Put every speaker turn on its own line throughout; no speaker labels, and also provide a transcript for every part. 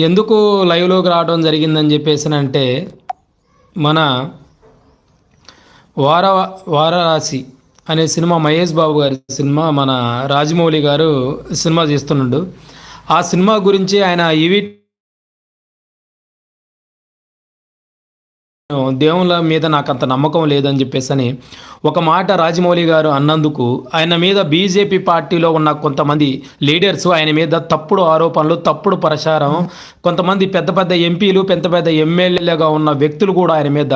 ఎందుకు లైవ్లోకి రావడం జరిగిందని చెప్పేసి అంటే మన వార వారరాశి అనే సినిమా మహేష్ బాబు గారి సినిమా మన రాజమౌళి గారు సినిమా చేస్తున్నాడు ఆ సినిమా గురించి ఆయన ఈవీ దేవుళ్ళ మీద నాకు అంత నమ్మకం లేదని చెప్పేసి ఒక మాట రాజమౌళి గారు అన్నందుకు ఆయన మీద బీజేపీ పార్టీలో ఉన్న కొంతమంది లీడర్స్ ఆయన మీద తప్పుడు ఆరోపణలు తప్పుడు ప్రచారం కొంతమంది పెద్ద పెద్ద ఎంపీలు పెద్ద పెద్ద ఎమ్మెల్యేలుగా ఉన్న వ్యక్తులు కూడా ఆయన మీద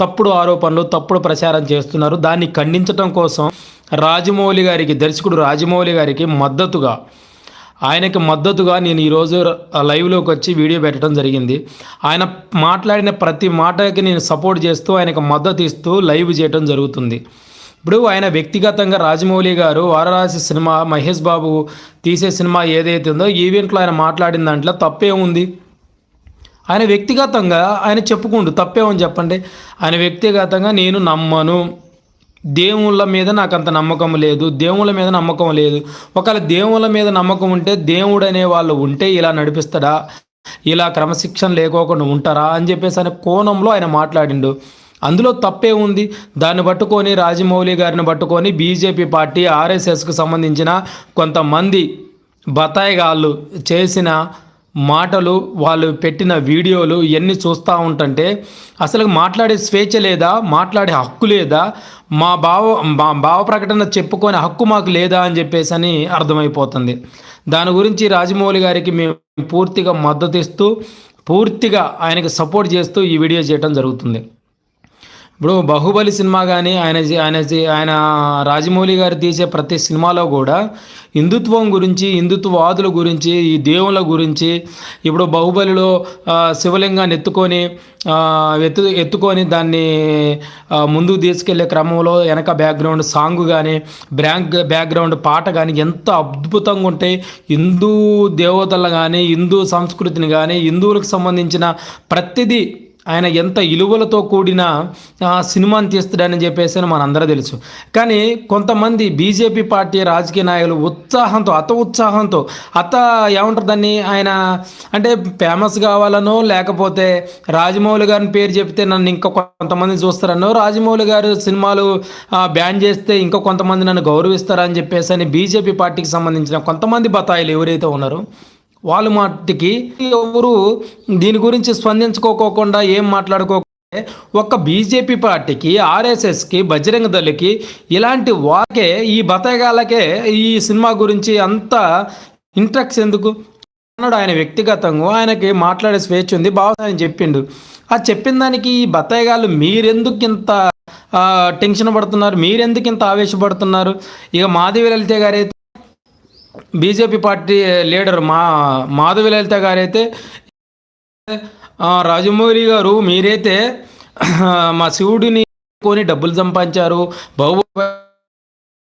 తప్పుడు ఆరోపణలు తప్పుడు ప్రచారం చేస్తున్నారు. దాన్ని ఖండించడం కోసం రాజమౌళి గారికి దర్శకుడు రాజమౌళి గారికి మద్దతుగా ఆయనకి మద్దతుగా నేను ఈరోజు లైవ్లోకి వచ్చి వీడియో పెట్టడం జరిగింది. ఆయన మాట్లాడిన ప్రతి మాటకి నేను సపోర్ట్ చేస్తూ ఆయనకు మద్దతు ఇస్తూ లైవ్ చేయడం జరుగుతుంది. ఇప్పుడు ఆయన వ్యక్తిగతంగా రాజమౌళి గారు వారణాసి సినిమా మహేష్ బాబు తీసే సినిమా ఏదైతే ఉందో ఈవెంట్లో ఆయన మాట్లాడిన దాంట్లో తప్పే ఉంది. ఆయన వ్యక్తిగతంగా ఆయన చెప్పుకుంటూ తప్పేమని చెప్పండి. ఆయన వ్యక్తిగతంగా నేను నమ్మను. దేవుళ్ళ మీద నాకు అంత నమ్మకం లేదు దేవుళ్ళ మీద నమ్మకం లేదు. ఒకవేళ దేవుళ్ళ మీద నమ్మకం ఉంటే దేవుడు అనే వాళ్ళు ఉంటే ఇలా నడిపిస్తాడా? ఇలా క్రమశిక్షణ లేకోకుండా ఉంటారా? అని చెప్పేసి అనే కోణంలో ఆయన మాట్లాడిండు. అందులో తప్పే ఉంది. దాన్ని పట్టుకొని రాజమౌళి గారిని పట్టుకొని బీజేపీ పార్టీ ఆర్ఎస్ఎస్కు సంబంధించిన కొంతమంది బతాయిగాళ్ళు చేసిన మాటలు వాళ్ళు పెట్టిన వీడియోలు ఇవన్నీ చూస్తూ ఉంటుంటే అసలు మాట్లాడే స్వేచ్ఛ లేదా మాట్లాడే హక్కు లేదా మా భావ మా భావ ప్రకటన చెప్పుకునే హక్కు మాకు లేదా అని చెప్పేసి అని అర్థమైపోతుంది. దాని గురించి రాజమౌళి గారికి మేము పూర్తిగా మద్దతు ఇస్తూ పూర్తిగా ఆయనకి సపోర్ట్ చేస్తూ ఈ వీడియో చేయడం జరుగుతుంది. ఇప్పుడు బాహుబలి సినిమా కానీ ఆయన ఆయన ఆయన రాజమౌళి గారు తీసే ప్రతి సినిమాలో కూడా హిందుత్వం గురించి హిందుత్వవాదుల గురించి ఈ దేవుళ్ళ గురించి ఇప్పుడు బాహుబలిలో శివలింగాన్ని ఎత్తుకొని ఎత్తు ఎత్తుకొని దాన్ని ముందుకు తీసుకెళ్ళే క్రమంలో వెనక బ్యాక్గ్రౌండ్ సాంగ్ కానీ బ్యాంక్ బ్యాక్గ్రౌండ్ పాట కానీ ఎంత అద్భుతంగా ఉంటాయి. హిందూ దేవతలు కానీ హిందూ సంస్కృతిని కానీ హిందువులకు సంబంధించిన ప్రతిదీ ఆయన ఎంత ఇలువలతో కూడిన సినిమాని తీస్తాడని చెప్పేసి మనందరూ తెలుసు. కానీ కొంతమంది బీజేపీ పార్టీ రాజకీయ నాయకులు ఉత్సాహంతో అత ఉత్సాహంతో అత ఏమంటారు దాన్ని ఆయన అంటే ఫేమస్ కావాలనో లేకపోతే రాజమౌళి గారిని పేరు చెప్తే నన్ను ఇంకా కొంతమంది చూస్తారనో రాజమౌళి గారు సినిమాలు బ్యాన్ చేస్తే ఇంకా కొంతమంది నన్ను గౌరవిస్తారని చెప్పేసి అని బీజేపీ పార్టీకి సంబంధించిన కొంతమంది బతాయిలు ఎవరైతే ఉన్నారో వాళ్ళు మాటికి ఎవరు దీని గురించి స్పందించుకోకోకుండా ఏం మాట్లాడుకో ఒక్క బీజేపీ పార్టీకి ఆర్ఎస్ఎస్కి బజరంగ దళకి ఇలాంటి వాకే ఈ బతగాలకే ఈ సినిమా గురించి అంత ఇంట్రెక్స్ ఎందుకు? అన్నాడు ఆయన వ్యక్తిగతంగా. ఆయనకి మాట్లాడే స్వేచ్ఛ ఉంది. బాగా చెప్పిండు. ఆ చెప్పిన దానికి ఈ బత్తాయిగాళ్ళు మీరెందుకు ఇంత టెన్షన్ పడుతున్నారు? మీరెందుకు ఇంత ఆవేశపడుతున్నారు? ఇక మాధవి లలిత గారైతే బీజేపీ పార్టీ లీడర్ మా మాధవి లలిత గారైతే రాజమౌళి గారు మీరైతే మా శివుడిని కొని డబ్బులు సంపాదించారు బాబు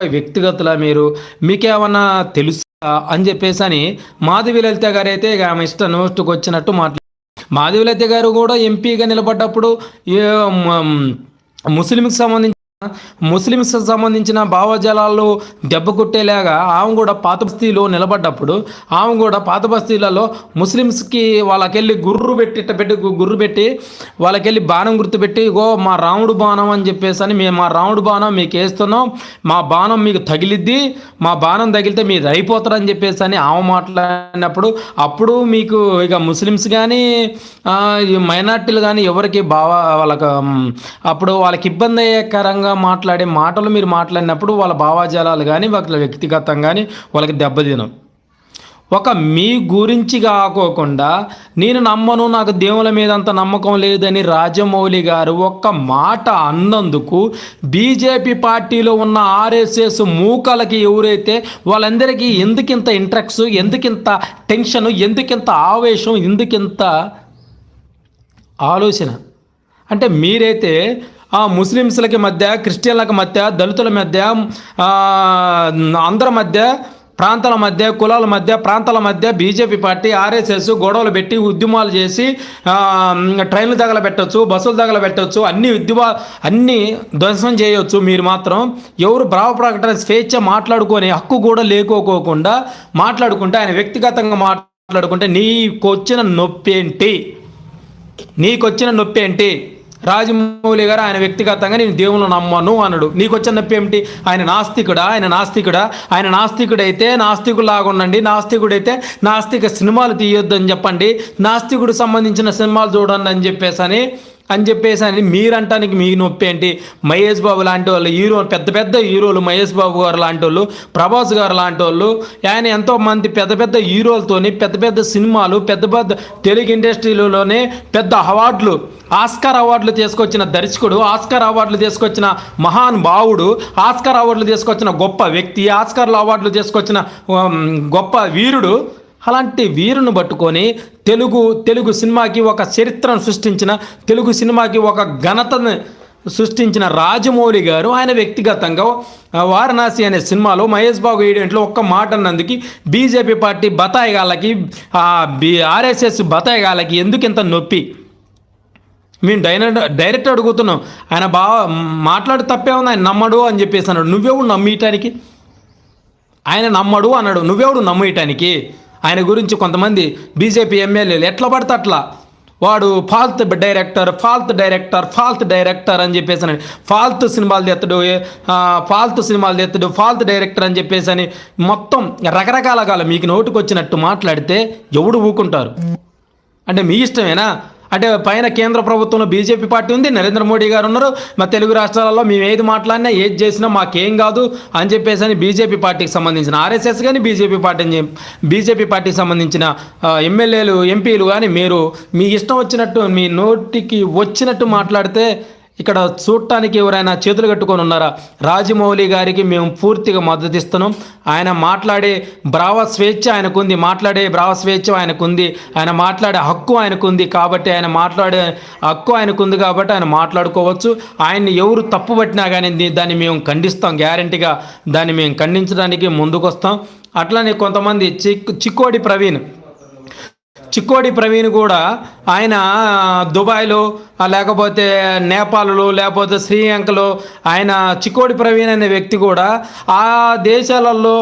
వ్యక్తిగతుల మీరు మీకేమన్నా తెలుసా అని చెప్పేసి అని మాధవి లలిత గారు అయితే ఆమె ఇష్ట నోస్టుకు వచ్చినట్టు మాట్లాడు మాధవి లలిత గారు కూడా ఎంపీగా నిలబడ్డప్పుడు ముస్లింకి సంబంధించి ముస్లిమ్స్ సంబంధించిన భావజాలాల్లో దెబ్బ కొట్టేలాగా ఆమె కూడా పాత బస్తీలో నిలబడ్డప్పుడు ఆమె కూడా పాత బస్తీలలో ముస్లిమ్స్కి వాళ్ళకెళ్ళి గుర్రు పెట్టి పెట్టి గుర్రు పెట్టి వాళ్ళకెళ్ళి బాణం గుర్తు పెట్టి మా రాముడు బాణం అని చెప్పేసి అని మేము మా రాముడు బాణం మీకు వేస్తున్నాం మా బాణం మీకు తగిలిద్ది మా బాణం తగిలితే మీరు అయిపోతారని చెప్పేసి అని ఆమె మాట్లాడినప్పుడు అప్పుడు మీకు ఇక ముస్లిమ్స్ కానీ మైనార్టీలు కానీ ఎవరికి బావ వాళ్ళకి అప్పుడు వాళ్ళకి ఇబ్బంది అయ్యే కరంగా మాట్లాడే మాటలు మీరు మాట్లాడినప్పుడు వాళ్ళ భావాజాలాలు కానీ వాళ్ళ వ్యక్తిగతం కానీ వాళ్ళకి దెబ్బతినం ఒక మీ గురించి కాకోకుండా నేను నమ్మను నాకు దేవుల మీద అంత నమ్మకం లేదని రాజమౌళి గారు ఒక్క మాట అన్నందుకు బీజేపీ పార్టీలో ఉన్న ఆర్ఎస్ఎస్ మూకలకి ఎవరైతే వాళ్ళందరికీ ఎందుకింత ఇంట్రెక్స్ ఎందుకింత టెన్షన్ ఎందుకింత ఆవేశం ఎందుకింత ఆలోచన? అంటే మీరైతే ఆ ముస్లిమ్స్లకి మధ్య క్రిస్టియన్లకి మధ్య దళితుల మధ్య అందరి మధ్య ప్రాంతాల మధ్య కులాల మధ్య ప్రాంతాల మధ్య బీజేపీ పార్టీ ఆర్ఎస్ఎస్ గొడవలు పెట్టి ఉద్యమాలు చేసి ట్రైన్లు దగ్గర పెట్టచ్చు బస్సులు దగ్గర పెట్టచ్చు అన్ని ఉద్యమా అన్ని ధ్వంసం చేయొచ్చు మీరు మాత్రం. ఎవరు భావ ప్రకటన స్వేచ్ఛ మాట్లాడుకొని హక్కు కూడా లేకోకోకుండా మాట్లాడుకుంటే ఆయన వ్యక్తిగతంగా మాట్లాడుకుంటే నీకు వచ్చిన నొప్పి ఏంటి నీకొచ్చిన నొప్పి ఏంటి రాజమౌళి గారు ఆయన వ్యక్తిగతంగా నేను దేవుళ్ళు నమ్మను అనడు నీకు వచ్చిన నొప్పి ఏమిటి? ఆయన నాస్తికుడా? ఆయన నాస్తికుడా? ఆయన నాస్తికుడైతే నాస్తికులాగా ఉండండి నాస్తికుడైతే నాస్తిక సినిమాలు తీయొద్దు అని చెప్పండి. నాస్తికుడు సంబంధించిన సినిమాలు చూడండి అని చెప్పేసి అని అని చెప్పేసి అని మీరంటానికి మీ నొప్పి ఏంటి? మహేష్ బాబు లాంటి వాళ్ళు హీరో పెద్ద పెద్ద హీరోలు మహేష్ బాబు గారు లాంటి వాళ్ళు ప్రభాస్ గారు లాంటి వాళ్ళు ఆయన ఎంతో మంది పెద్ద పెద్ద హీరోలతోని పెద్ద పెద్ద సినిమాలు పెద్ద పెద్ద తెలుగు ఇండస్ట్రీలోనే పెద్ద అవార్డులు ఆస్కార్ అవార్డులు తీసుకొచ్చిన దర్శకుడు ఆస్కార్ అవార్డులు తీసుకొచ్చిన మహాన్ భావుడు ఆస్కార్ అవార్డులు తీసుకొచ్చిన గొప్ప వ్యక్తి ఆస్కార్ల అవార్డులు తీసుకొచ్చిన గొప్ప వీరుడు అలాంటి వీరుని పట్టుకొని తెలుగు తెలుగు సినిమాకి ఒక చరిత్రను సృష్టించిన తెలుగు సినిమాకి ఒక ఘనతను సృష్టించిన రాజమౌళి గారు. ఆయన వ్యక్తిగతంగా వారణాసి అనే సినిమాలో మహేష్ బాబు ఈడెంట్లో ఒక్క మాట అన్నందుకు బీజేపీ పార్టీ బతాయిగాళ్ళకి బి ఆర్ఎస్ఎస్ బతాయిగాళ్ళకి ఎందుకు ఇంత నొప్పి? మేము డైరెక్ట్ డైరెక్ట్ అడుగుతున్నాం. ఆయన బాగా మాట్లాడు తప్పే ఉంది. ఆయన నమ్మడు అని చెప్పేసి అన్నాడు. నువ్వెవడు నమ్మేయటానికి ఆయన నమ్మడు అన్నాడు. నువ్వెవడు నమ్మేయటానికి ఆయన గురించి కొంతమంది బీజేపీ ఎమ్మెల్యేలు ఎట్లా పడితే అట్లా వాడు ఫాల్త్ డైరెక్టర్ ఫాల్త్ డైరెక్టర్ ఫాల్త్ డైరెక్టర్ అని చెప్పేసి అని ఫాల్త్ సినిమాలు తెత్తడు ఫాల్త్ సినిమాలు తెత్తడు ఫాల్త్ డైరెక్టర్ అని చెప్పేసి అని మొత్తం రకరకాల కాలం మీకు నోటుకు వచ్చినట్టు మాట్లాడితే ఎవడు ఊకుంటారు? అంటే మీ ఇష్టమేనా? అంటే పైన కేంద్ర ప్రభుత్వంలో బీజేపీ పార్టీ ఉంది నరేంద్ర మోడీ గారు ఉన్నారు. మా తెలుగు రాష్ట్రాలలో మేము ఏది మాట్లాడినా ఏది చేసినా మాకేం కాదు అని చెప్పేసి అని బీజేపీ పార్టీకి సంబంధించిన ఆర్ఎస్ఎస్ కానీ బీజేపీ పార్టీ బీజేపీ పార్టీకి సంబంధించిన ఎమ్మెల్యేలు ఎంపీలు కానీ మీరు మీ ఇష్టం వచ్చినట్టు మీ నోటికి వచ్చినట్టు మాట్లాడితే ఇక్కడ చూడటానికి ఎవరైనా చేతులు కట్టుకొని ఉన్నారా? రాజమౌళి గారికి మేము పూర్తిగా మద్దతు ఇస్తున్నాం. ఆయన మాట్లాడే బ్రావ స్వేచ్ఛ ఆయనకుంది మాట్లాడే బ్రావ స్వేచ్ఛ ఆయనకుంది ఆయన మాట్లాడే హక్కు ఆయనకుంది కాబట్టి ఆయన మాట్లాడే హక్కు ఆయనకుంది కాబట్టి ఆయన మాట్లాడుకోవచ్చు. ఆయన్ని ఎవరు తప్పుపట్టినా కానీ దాన్ని మేము ఖండిస్తాం గ్యారంటీగా దాన్ని మేము ఖండించడానికి ముందుకు వస్తాం అట్లనే కొంతమంది చిక్ చిక్కోడి ప్రవీణ్ చిక్కోడి ప్రవీణ్ కూడా ఆయన దుబాయ్లో లేకపోతే నేపాల్లో లేకపోతే శ్రీలంకలో ఆయన చిక్కోడి ప్రవీణ్ అనే వ్యక్తి కూడా ఆ దేశాలలో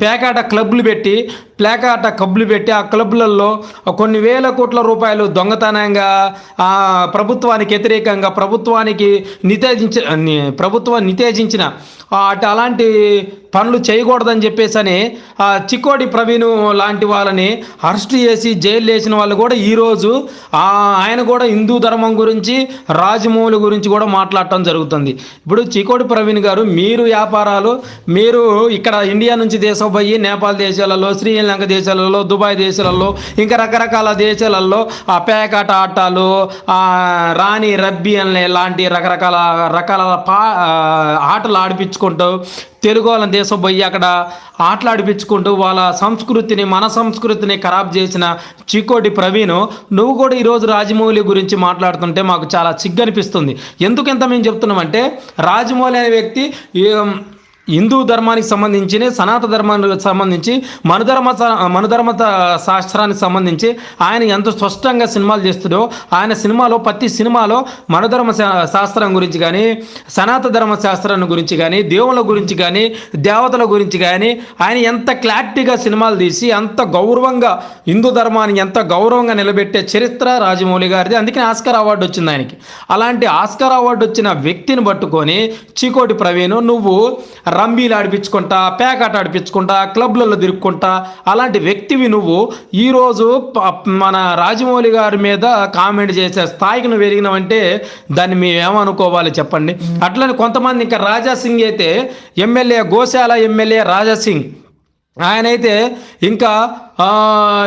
పేకాట క్లబ్లు పెట్టి ప్లేకాట క్లబ్లు పెట్టి ఆ క్లబ్లలో కొన్ని వేల కోట్ల రూపాయలు దొంగతనంగా ఆ ప్రభుత్వానికి వ్యతిరేకంగా ప్రభుత్వానికి నితేజించిన ప్రభుత్వం నితేజించిన అటు అలాంటి పనులు చేయకూడదని చెప్పేసి అని చిక్కోడి ప్రవీణ్ లాంటి వాళ్ళని అరెస్ట్ చేసి జైలు వేసిన వాళ్ళు కూడా ఈరోజు ఆయన కూడా హిందూ ధర్మం గురించి రాజమౌళి గురించి కూడా మాట్లాడటం జరుగుతుంది. ఇప్పుడు చిక్కోడి ప్రవీణ్ గారు మీరు వ్యాపారాలు మీరు ఇక్కడ ఇండియా నుంచి దేశం పోయి నేపాల్ దేశాలలో శ్రీలంక దేశాలలో దుబాయ్ దేశాలలో ఇంకా రకరకాల దేశాలలో ఆ పేకాట ఆటలు రాణి రబ్బీ అనే లాంటి రకరకాల రకాల పా ఆటలు ఆడిపించు ఆడిపించుకుంటూ తెలుగు వాళ్ళ దేశం పోయి అక్కడ ఆటలాడిపించుకుంటూ వాళ్ళ సంస్కృతిని మన సంస్కృతిని ఖరాబ్ చేసిన చికోటి ప్రవీణ్ నువ్వు కూడా ఈరోజు రాజమౌళి గురించి మాట్లాడుతుంటే మాకు చాలా సిగ్గు అనిపిస్తుంది ఎందుకు ఎంత మేము చెప్తున్నామంటే రాజమౌళి అనే వ్యక్తి హిందూ ధర్మానికి సంబంధించి సనాతన ధర్మానికి సంబంధించి మనుధర్మ మనుధర్మ శాస్త్రానికి సంబంధించి ఆయన ఎంత స్పష్టంగా సినిమాలు చేస్తుడో ఆయన సినిమాలో ప్రతి సినిమాలో మనుధర్మ శా- శాస్త్రం గురించి కానీ సనాతన ధర్మ శాస్త్రాన్ని గురించి కానీ దేవుళ్ళ గురించి కానీ దేవతల గురించి కానీ ఆయన ఎంత క్లారిటీగా సినిమాలు తీసి అంత గౌరవంగా హిందూ ధర్మాన్ని ఎంత గౌరవంగా నిలబెట్టే చరిత్ర రాజమౌళి గారిది. అందుకని ఆస్కార్ అవార్డు వచ్చింది ఆయనకి. అలాంటి ఆస్కార్ అవార్డు వచ్చిన వ్యక్తిని పట్టుకొని చీకోటి ప్రవీణ్ నువ్వు రంబీలు ఆడిపించుకుంటా పేకాట ఆడిపించుకుంటా క్లబ్లలో తిరుక్కుంటా అలాంటి వ్యక్తివి నువ్వు. ఈరోజు మన రాజమౌళి గారి మీద కామెంట్ చేసే స్థాయికి నువ్వు ఎరిగినావంటే దాన్ని మేమేమనుకోవాలి చెప్పండి. అట్లనే కొంతమంది ఇంకా రాజా సింగ్ అయితే ఎమ్మెల్యే గోశాల ఎమ్మెల్యే రాజా సింగ్ ఆయనైతే ఇంకా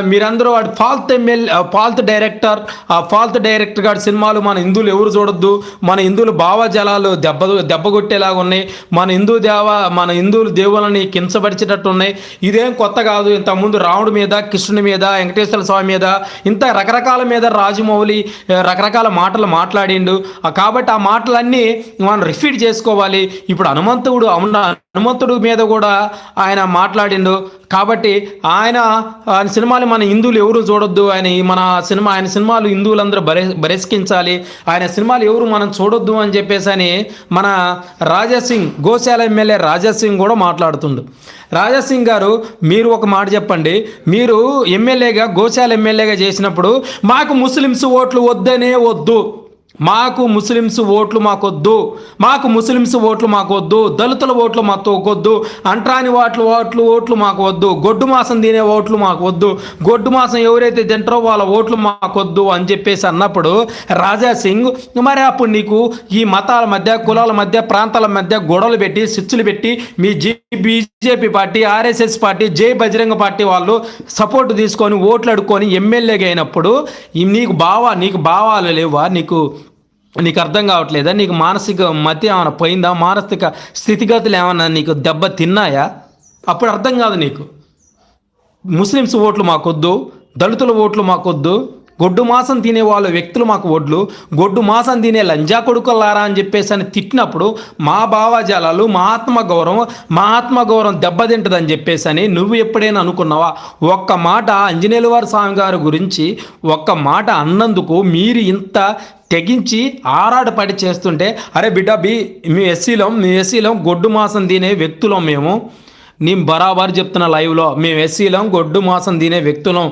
మీరందరూ వాడు ఫాల్త్ ఎమ్మెల్యే ఫాల్త్ డైరెక్టర్. ఆ ఫాల్త్ డైరెక్టర్ గారి సినిమాలు మన హిందువులు ఎవరు చూడొద్దు. మన హిందువులు భావజలాలు దెబ్బ దెబ్బ కొట్టేలాగా ఉన్నాయి. మన హిందూ దేవ మన హిందువులు దేవులని కించపరిచేటట్టు ఉన్నాయి ఇదేం కొత్త కాదు. ఇంతకుముందు రాముడి మీద కృష్ణుని మీద వెంకటేశ్వర స్వామి మీద ఇంత రకరకాల మీద రాజమౌళి రకరకాల మాటలు మాట్లాడిండు. కాబట్టి ఆ మాటలన్నీ మనం రిఫీట్ చేసుకోవాలి. ఇప్పుడు హనుమంతుడు అవున హనుమంతుడు మీద కూడా ఆయన మాట్లాడిండు. కాబట్టి ఆయన ఆయన సినిమాలు మన హిందువులు ఎవరు చూడొద్దు ఆయన మన సినిమా ఆయన సినిమాలు హిందువులందరూ బరే బరిష్కించాలి ఆయన సినిమాలు ఎవరు మనం చూడొద్దు అని చెప్పేసి అని మన రాజాసింగ్ గోశాల ఎమ్మెల్యే రాజాసింగ్ కూడా మాట్లాడుతుండు. రాజాసింగ్ గారు మీరు ఒక మాట చెప్పండి. మీరు ఎమ్మెల్యేగా గోశాల ఎమ్మెల్యేగా చేసినప్పుడు మాకు ముస్లిమ్స్ ఓట్లు వద్దనే వద్దు. మాకు ముస్లిమ్స్ ఓట్లు మాకొద్దు మాకు ముస్లిమ్స్ ఓట్లు మాకొద్దు దళితుల ఓట్లు మాకు వద్దు అంట్రాని ఓట్లు ఓట్లు ఓట్లు మాకు వద్దు గొడ్డు మాసం తినే ఓట్లు మాకు వద్దు గొడ్డు మాసం ఎవరైతే తింటారో వాళ్ళ ఓట్లు మాకొద్దు అని చెప్పేసి అన్నప్పుడు రాజా సింగ్ మరి అప్పుడు నీకు ఈ మతాల మధ్య కులాల మధ్య ప్రాంతాల మధ్య గొడవలు పెట్టి స్విచ్లు పెట్టి మీ జీ బీజేపీ పార్టీ ఆర్ఎస్ఎస్ పార్టీ జై బజరంగ పార్టీ వాళ్ళు సపోర్ట్ తీసుకొని ఓట్లు అడుక్కొని ఎమ్మెల్యేగా అయినప్పుడు నీకు బావా నీకు భావాలు లేవా నీకు నీకు అర్థం కావట్లేదా? నీకు మానసిక మతి ఏమైనా పోయిందా? మానసిక స్థితిగతులు ఏమైనా నీకు దెబ్బ తిన్నాయా? అప్పుడు అర్థం కాదు నీకు. ముస్లిమ్స్ ఓట్లు మాకొద్దు దళితుల ఓట్లు మాకొద్దు గొడ్డు మాసం తినే వాళ్ళ వ్యక్తులు మాకు ఒడ్లు గొడ్డు మాసం తినే లంజా కొడుకులారా అని చెప్పేసి అని తిట్టినప్పుడు మా భావజాలాలు మా ఆత్మగౌరవం మా ఆత్మగౌరవం దెబ్బతింటదని చెప్పేసి అని నువ్వు ఎప్పుడైనా అనుకున్నావా? ఒక్క మాట అంజనేయులవారి స్వామి గారి గురించి ఒక్క మాట అన్నందుకు మీరు ఇంత తెగించి ఆరాటపడి చేస్తుంటే అరే బిడ్డ బి మీ ఎస్సీలో మీ ఎస్సీలో గొడ్డు మాసం తినే వ్యక్తులం మేము. నేను బరాబర్ చెప్తున్న లైవ్లో మేము ఎస్సీలం గొడ్డు మాసం తినే వ్యక్తులం.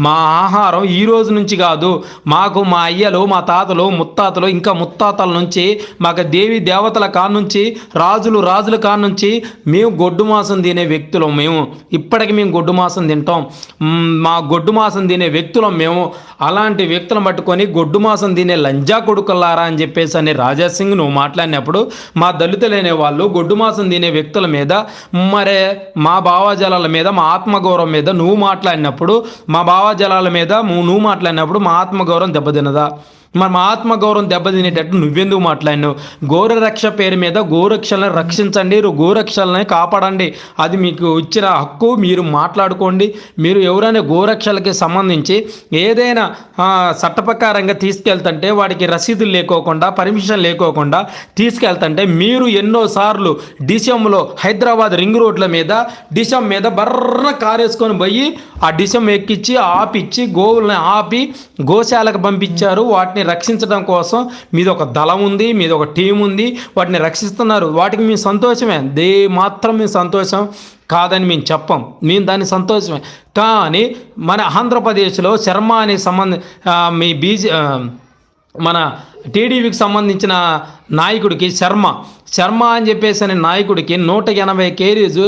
మా ఆహారం ఈ రోజు నుంచి కాదు మాకు మా అయ్యలు మా తాతలు ముత్తాతలు ఇంకా ముత్తాతల నుంచి మాకు దేవి దేవతల కాడ నుంచి రాజులు రాజుల కాడ నుంచి మేము గొడ్డు మాసం తినే వ్యక్తులం మేము. ఇప్పటికి మేము గొడ్డు మాసం తింటాం. మా గొడ్డు మాసం తినే వ్యక్తులం మేము. అలాంటి వ్యక్తులను పట్టుకొని గొడ్డు మాసం తినే లంజా కొడుకులారా అని చెప్పేసి అని రాజాసింగ్ నువ్వు మాట్లాడినప్పుడు మా దళితులైన వాళ్ళు గొడ్డు మాసం తినే వ్యక్తుల మీద మరే మా భావజాలాల మీద మా ఆత్మగౌరవం మీద నువ్వు మాట్లాడినప్పుడు మా భావజాలాల మీద నువ్వు మాట్లాడినప్పుడు మా ఆత్మగౌరవం దెబ్బతినదా మన ఆత్మ ఆత్మగౌరవం దెబ్బతినేటట్టు నువ్వెందుకు మాట్లాడినావు? గోరక్ష పేరు మీద గోరక్షలను రక్షించండి గోరక్షలని కాపాడండి. అది మీకు ఇచ్చిన హక్కు మీరు మాట్లాడుకోండి. మీరు ఎవరైనా గోరక్షలకి సంబంధించి ఏదైనా చట్టప్రకారంగా తీసుకెళ్తుంటే వాడికి రసీదులు లేకోకుండా పర్మిషన్ లేకోకుండా తీసుకెళ్తుంటే మీరు ఎన్నోసార్లు డిసెంలో హైదరాబాద్ రింగ్ రోడ్ల మీద డిసెం మీద బర్ర కారేసుకొని పోయి ఆ డిసెం ఎక్కించి ఆపిచ్చి గోవుల్ని ఆపి గోశాలకు పంపించారు. వాటిని రక్షించడం కోసం మీద ఒక దళం ఉంది మీద ఒక టీం ఉంది వాటిని రక్షిస్తున్నారు. వాటికి మీ సంతోషమే. దే మాత్రం మీ సంతోషం కాదని మేము చెప్పం. మేము దాన్ని సంతోషమే. కానీ మన ఆంధ్రప్రదేశ్లో శర్మ అనే సంబంధ మీ బీజే మన టీడీపీకి సంబంధించిన నాయకుడికి శర్మ శర్మ అని చెప్పేసి అనే నాయకుడికి నూట ఎనభై కేరీజు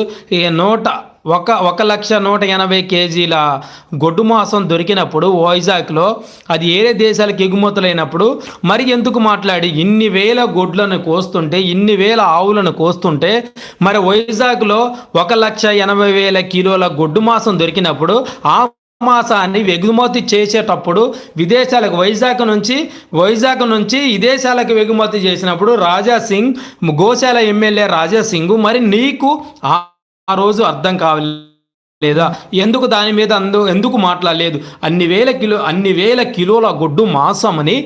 నూట ఒక ఒక లక్ష నూట ఎనభై కేజీల గొడ్డు మాంసం దొరికినప్పుడు వైజాగ్లో అది ఏరే దేశాలకు ఎగుమతులైనప్పుడు మరి ఎందుకు మాట్లాడి ఇన్ని వేల గొడ్లను కోస్తుంటే ఇన్ని వేల ఆవులను కోస్తుంటే మరి వైజాగ్లో ఒక లక్ష ఎనభై వేల కిలోల గొడ్డు మాంసం దొరికినప్పుడు ఆ మాసాన్ని ఎగుమతి చేసేటప్పుడు విదేశాలకు వైజాగ్ నుంచి వైజాగ్ నుంచి విదేశాలకు ఎగుమతి చేసినప్పుడు రాజా సింగ్ గోశాల ఎమ్మెల్యే రాజా సింగ్ మరి నీకు ఆ రోజు అర్థం కావలేదా ఎందుకు దాని మీద అందు ఎందుకు మాట్లాడలేదు? అన్ని వేల కిలో అన్ని వేల కిలోల గొడ్డు మాంసమని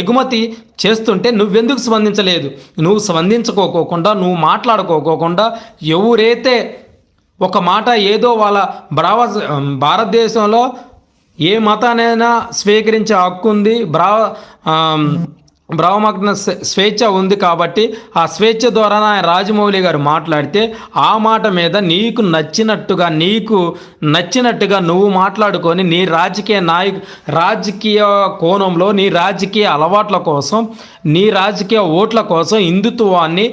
ఎగుమతి చేస్తుంటే నువ్వెందుకు స్పందించలేదు? నువ్వు స్పందించుకోకోకుండా నువ్వు మాట్లాడుకోకోకుండా ఎవరైతే ఒక మాట ఏదో వాళ్ళ బ్రావ భారతదేశంలో ఏ మతానైనా స్వీకరించే హక్కు ఉంది బ్రావ బ్రహ్మగ్న స్వేచ్ఛ ఉంది కాబట్టి ఆ స్వేచ్ఛ ద్వారా ఆయన రాజమౌళి గారు మాట్లాడితే ఆ మాట మీద నీకు నచ్చినట్టుగా నీకు నచ్చినట్టుగా నువ్వు మాట్లాడుకొని నీ రాజకీయ నాయకు రాజకీయ కోణంలో నీ రాజకీయ అలవాట్ల కోసం నీ రాజకీయ ఓట్ల కోసం హిందుత్వాన్ని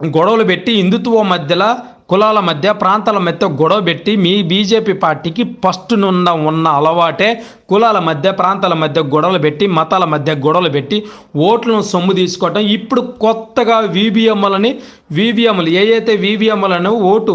గొడవలు పెట్టి హిందుత్వం మధ్యలో కులాల మధ్య ప్రాంతాల మధ్య గొడవ పెట్టి మీ బీజేపీ పార్టీకి ఫస్ట్ నున్న ఉన్న అలవాటే కులాల మధ్య ప్రాంతాల మధ్య గొడవలు పెట్టి మతాల మధ్య గొడవలు పెట్టి ఓట్లను సొమ్ము తీసుకోవటం. ఇప్పుడు కొత్తగా వీబీఎంలని వీవీఎంలు ఏవైతే వీవీఎంలను ఓటు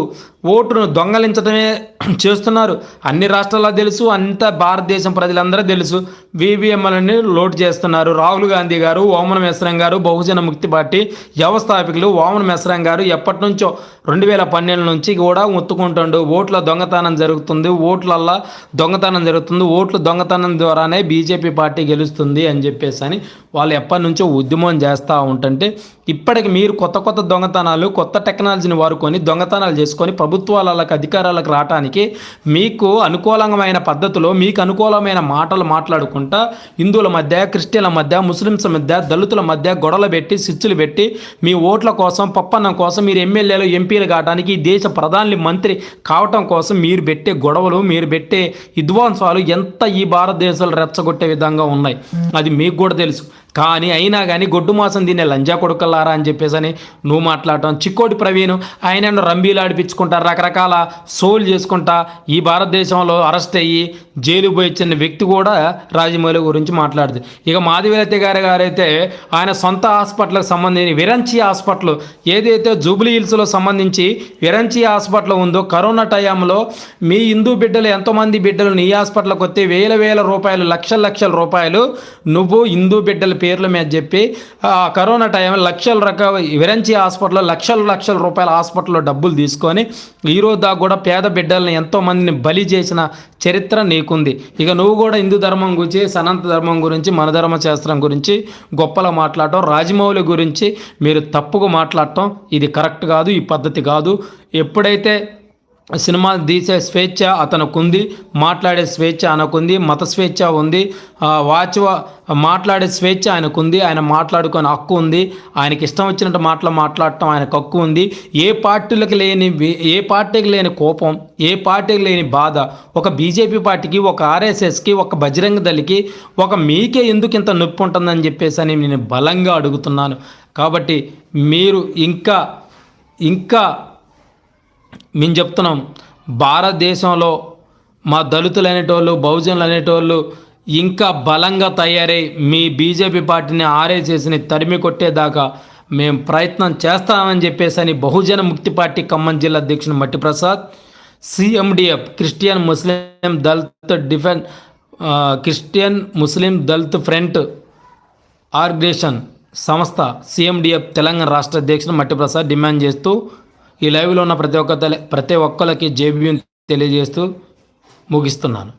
ఓటును దొంగలించడమే చేస్తున్నారు. అన్ని రాష్ట్రాల్లో తెలుసు అంత భారతదేశం ప్రజలందరూ తెలుసు. వీవీఎంలని లోటు చేస్తున్నారు. రాహుల్ గాంధీ గారు ఓమన మెస్రం గారు బహుజన ముక్తి పార్టీ వ్యవస్థాపకులు ఓమన మెస్రం గారు ఎప్పటి నుంచో రెండు వేల పన్నెండు నుంచి కూడా ఒత్తుకుంటుండు ఓట్ల దొంగతనం జరుగుతుంది. ఓట్లల్లా దొంగతనం జరుగుతుంది. ఓట్లు దొంగ దొంగతనం ద్వారానే బీజేపీ పార్టీ గెలుస్తుంది అని చెప్పేసి అని వాళ్ళు ఎప్పటి నుంచో ఉద్యమం చేస్తూ ఉంటుంటే ఇప్పటికి మీరు కొత్త కొత్త దొంగతనాలు కొత్త టెక్నాలజీని వాడుకొని దొంగతనాలు చేసుకొని ప్రభుత్వాలకు అధికారాలకు రావడానికి మీకు అనుకూలమైన పద్ధతిలో మీకు అనుకూలమైన మాటలు మాట్లాడుకుంటా హిందువుల మధ్య క్రిస్టియన్ల మధ్య ముస్లిమ్స్ మధ్య దళితుల మధ్య గొడవలు పెట్టి సిచ్చులు పెట్టి మీ ఓట్ల కోసం పప్పన్నం కోసం మీరు ఎమ్మెల్యేలు ఎంపీలు కావడానికి ఈ దేశ ప్రధాని మంత్రి కావటం కోసం మీరు పెట్టే గొడవలు మీరు పెట్టే విధ్వంసాలు ఎంత ఈ భారతదేశంలో రెచ్చగొట్టే విధంగా ఉన్నాయి. అది మీకు కూడా తెలుసు. కానీ అయినా కానీ గొడ్డు మాసం తినే లంజా కొడుకల్లారా అని చెప్పేసి అని నువ్వు మాట్లాడటం. చిక్కోటి ప్రవీణ్ ఆయన రంబీలు ఆడిపించుకుంటా రకరకాల సోల్ చేసుకుంటా ఈ భారతదేశంలో అరెస్ట్ అయ్యి జైలు పోయి వ్యక్తి కూడా రాజమౌళి గురించి మాట్లాడుతుంది ఇక మాధవీలత గారి గారైతే ఆయన సొంత హాస్పిటల్కి సంబంధించి విరంచి హాస్పిటల్ ఏదైతే జూబ్లీ హిల్స్లో సంబంధించి విరంచి హాస్పిటల్ ఉందో కరోనా టైంలో మీ హిందూ బిడ్డలు ఎంతోమంది బిడ్డలు నీ హాస్పిటల్కి వస్తే వేల వేల రూపాయలు లక్షల లక్షల రూపాయలు నువ్వు హిందూ బిడ్డలు పేర్ల మీద చెప్పి ఆ కరోనా టైం లక్షల రక విరంచి హాస్పిటల్లో లక్షల లక్షల రూపాయల హాస్పిటల్లో డబ్బులు తీసుకొని ఈరోజు దాకా కూడా పేద బిడ్డల్ని ఎంతోమందిని బలి చేసిన చరిత్ర నీకుంది. ఇక నువ్వు కూడా హిందూ ధర్మం గురించి సనంత ధర్మం గురించి మన ధర్మ శాస్త్రం గురించి గొప్పలా మాట్లాడటం రాజమౌళి గురించి మీరు తప్పుగా మాట్లాడటం ఇది కరెక్ట్ కాదు ఈ పద్ధతి కాదు. ఎప్పుడైతే సినిమా తీసే స్వేచ్ఛ అతనుకుంది మాట్లాడే స్వేచ్ఛ ఆయనకుంది మత స్వేచ్ఛ ఉంది వాచ్ మాట్లాడే స్వేచ్ఛ ఆయనకుంది ఆయన మాట్లాడుకునే హక్కు ఉంది ఆయనకి ఇష్టం వచ్చినట్టు మాటలు మాట్లాడటం ఆయనకు హక్కు ఉంది. ఏ పార్టీలకు లేని ఏ పార్టీకి లేని కోపం ఏ పార్టీకి లేని బాధ ఒక బీజేపీ పార్టీకి ఒక ఆర్ఎస్ఎస్కి ఒక బజరంగ దళికి ఒక మీకే ఎందుకు ఇంత నొప్పి ఉంటుందని చెప్పేసి అని నేను బలంగా అడుగుతున్నాను. కాబట్టి మీరు ఇంకా ఇంకా మేము చెప్తున్నాం భారతదేశంలో మా దళితులు అనేటోళ్ళు బహుజనులు అనేటోళ్ళు ఇంకా బలంగా తయారై మీ బీజేపీ పార్టీని ఆర్ఎస్ఎస్ని తరిమి కొట్టేదాకా మేము ప్రయత్నం చేస్తామని చెప్పేసి అని బహుజన ముక్తి పార్టీ ఖమ్మం జిల్లా అధ్యక్షుడు Matti Prasad CMDF Christian Muslim Dalit defence Christian Muslim Dalit front organisation సంస్థ సిఎండిఎఫ్ తెలంగాణ రాష్ట్ర అధ్యక్షుడు మట్టిప్రసాద్ డిమాండ్ చేస్తూ ఈ లైవ్లో ఉన్న ప్రతి ఒక్క ప్రతి ఒక్కరికి జేబీఎం తెలియజేస్తూ ముగిస్తున్నాను.